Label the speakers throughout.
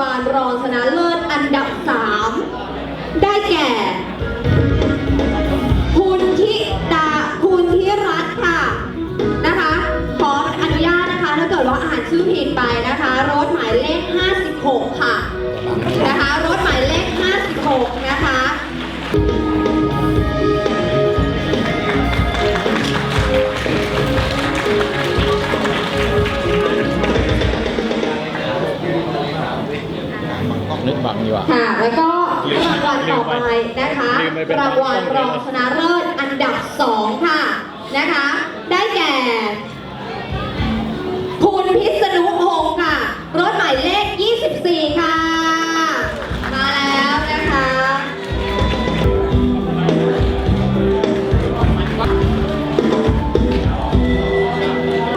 Speaker 1: วาลรองชนะเลิศอันดับ 3 ได้แก่ คุณทิดาคุณทิรัตค่ะนะคะ ขออนุญาตนะคะ ถ้าเกิดว่าอ่านชื่อเพลงไปนะคะ รถหมายเลข 56 ค่ะนะ
Speaker 2: คะ บังดีกว่า
Speaker 1: ค่ะ แล้วก็รางวัลต่อไปนะคะ รางวัลรองชนะเลิศอันดับ 2 ค่ะนะคะ ได้แก่ คุณพิษณุพงศ์ค่ะ รถหมายเลข 24 ค่ะ มาแล้วนะคะ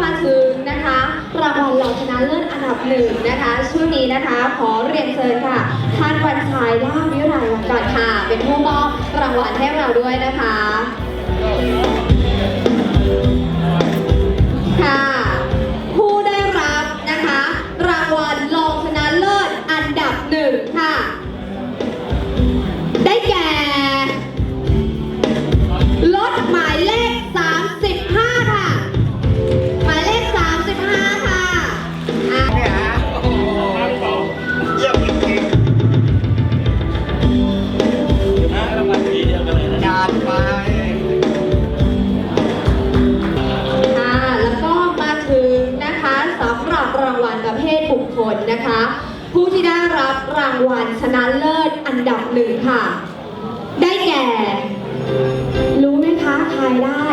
Speaker 1: มาถึงนะคะ รางวัลรองชนะเลิศ ดับหนึ่งนะคะ ช่วงนี้นะคะ ขอเรียนเชิญค่ะท่านวันชัยล่าวิไรวันก่อนค่ะ เป็นผู้มอบรางวัลให้เราด้วยนะคะ ค่ะ ผู้ได้รับนะคะ รางวัลรองชนะเลิศอันดับหนึ่งค่ะ ได้แก่ รา
Speaker 3: งวัล
Speaker 1: ชนะเลิศอันดับหนึ่งค่ะ ได้แก่ รู้ไหมคะใครได้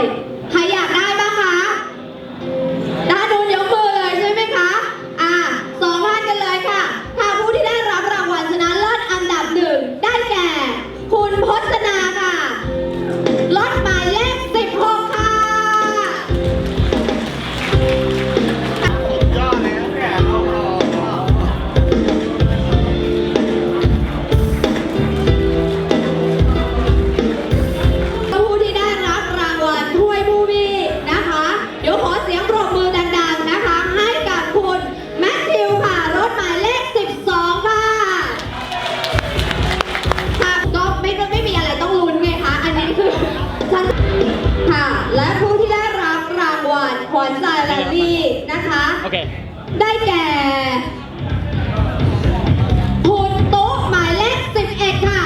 Speaker 1: ขวัญใจแรลลี่นะคะ
Speaker 2: โอเค
Speaker 1: ได้แก่คุณตุ๊กหมายเลข11 ค่ะ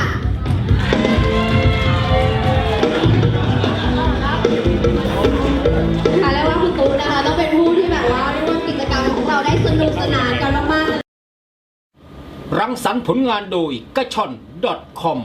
Speaker 1: ค่ะแล้วว่าคุณตุ๊กนะคะ ต้องเป็นผู้ที่แบบว่าร่วมกิจกรรมของเราได้สนุกสนานกันมากๆ
Speaker 2: รังสรรค์ผลงานโดยกระชอน .com